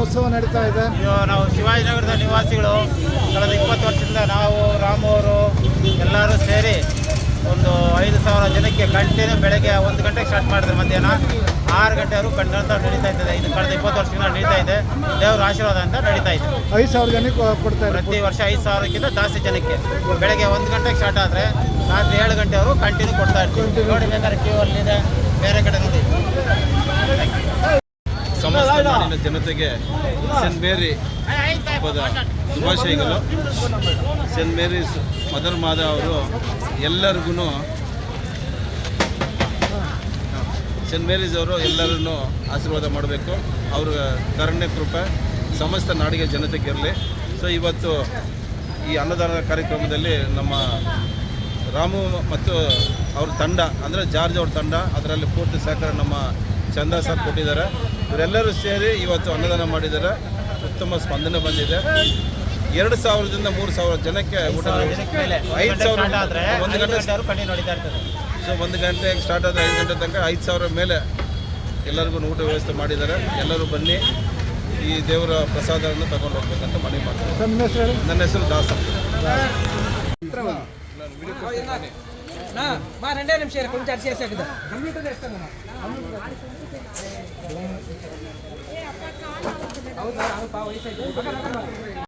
ಉತ್ಸವ ನಡೀತಾ ಇದೆ. ನಾವು ಶಿವಾಜಿನಗರದ ನಿವಾಸಿಗಳು. ಕಳೆದ ಇಪ್ಪತ್ತು ವರ್ಷದಿಂದ ನಾವು ರಾಮವರು ಎಲ್ಲರೂ ಸೇರಿ ಒಂದು ಐದು ಸಾವಿರ ಜನಕ್ಕೆ ಕಂಟಿನ್ಯೂ ಬೆಳಗ್ಗೆ ಒಂದು ಗಂಟೆಗೆ ಸ್ಟಾರ್ಟ್ ಮಾಡಿದ್ರೆ ಮಧ್ಯಾಹ್ನ. ಆರು ಗಂಟೆವರೆಗೂ ಕಂಟಿನ್ಯೂ ನಡೀತಾ ಇದೆ ಇದು ಕಳೆದ ಇಪ್ಪತ್ತು ವರ್ಷದಿಂದ ನಡೀತಾ ಇದೆ. ದೇವರ ಆಶೀರ್ವಾದ ಅಂತ ನಡೀತಾ ಇದೆ. ಐದು ಸಾವಿರ ಜನಕ್ಕೆ ಕೊಡ್ತಾರೆ ಪ್ರತಿ ವರ್ಷ ಐದು ಸಾವಿರಕ್ಕಿಂತ ಜಾಸ್ತಿ ಜನಕ್ಕೆ. ಬೆಳಗ್ಗೆ ಒಂದು ಗಂಟೆಗೆ ಸ್ಟಾರ್ಟ್ ಆದರೆ ರಾತ್ರಿ ಏಳು ಗಂಟೆವರೆಗೂ ಕಂಟಿನ್ಯೂ ಕೊಡ್ತಾ ಇರ್ತೀವಿ. ನೋಡಿ ಬೇಕಾದ್ರೆ ಕ್ಯೂ ಅಲ್ಲಿದೆ ಬೇರೆ ಕಡೆ ನೋಡಿ ಸಮಸ್ತ ನಾಡಿನ ಜನತೆಗೆ ಸೆಂಟ್ ಮೇರಿ ಹಬ್ಬದ ಶುಭಾಶಯಗಳು. ಸೆಂಟ್ ಮೇರಿ ಮದರ್ ಮಾದ ಅವರು ಎಲ್ಲರಿಗೂ ಸೆಂಟ್ ಮೇರೀಸ್ ಅವರು ಎಲ್ಲರನ್ನು ಆಶೀರ್ವಾದ ಮಾಡಬೇಕು. ಅವ್ರ ಕರುಣೆ, ಕೃಪೆ ಸಮಸ್ತ ನಾಡಿಗೆ ಜನತೆಗೆ ಇರಲಿ. ಸೊ, ಇವತ್ತು ಈ ಅನ್ನದಾನ ಕಾರ್ಯಕ್ರಮದಲ್ಲಿ ನಮ್ಮ ರಾಮು ಮತ್ತು ಅವ್ರ ತಂಡ, ಅಂದರೆ ಜಾರ್ಜ್ ಅವ್ರ ತಂಡ, ಅದರಲ್ಲಿ ಪೂರ್ತಿ ಸಹಕಾರ ನಮ್ಮ ಚಂದ ಸರ್ ಕೊಟ್ಟಿದ್ದಾರೆ ಇವರೆಲ್ಲರೂ ಸೇರಿ ಇವತ್ತು ಅನ್ನದಾನ ಮಾಡಿದ್ದಾರೆ ಉತ್ತಮ ಸ್ಪಂದನೆ ಬಂದಿದೆ ಎರಡು ಸಾವಿರದಿಂದ ಮೂರು ಸಾವಿರ ಜನಕ್ಕೆ ಊಟ ಜನಕ್ಕೆ ಮೇಲೆ ಐದು ಸಾವಿರ ಸ್ಟಾರ್ಟ್ ಆದರೆ ಒಂದು ಒಂದು ಗಂಟೆ ಗಂಟೆವರೆಗೂ ಕಂಟಿನ್ಯೂ ನಡೀತಾ ಇರ್ತದೆ ಸೊ ಒಂದು ಗಂಟೆಗೆ ಸ್ಟಾರ್ಟ್ ಆದರೆ ಐದು ಗಂಟೆ ತನಕ ಐದು ಸಾವಿರ ಮೇಲೆ ಎಲ್ಲರಿಗೂ ಊಟ ವ್ಯವಸ್ಥೆ ಮಾಡಿದ್ದಾರೆ ಎಲ್ಲರೂ ಬನ್ನಿ ಈ ದೇವರ ಪ್ರಸಾದವನ್ನು ತಗೊಂಡು ಹೋಗ್ಬೇಕಂತ ಮನವಿ ಮಾಡ್ತಾರೆ ತಮ್ಮ ಹೆಸರು ಹೇಳಿ ನನ್ನ ಹೆಸರು ದಾಸ್ ಅಂತ మా రెండే నిమిషాలు కొంచెం అరిసి చేసాక Tự tạo được.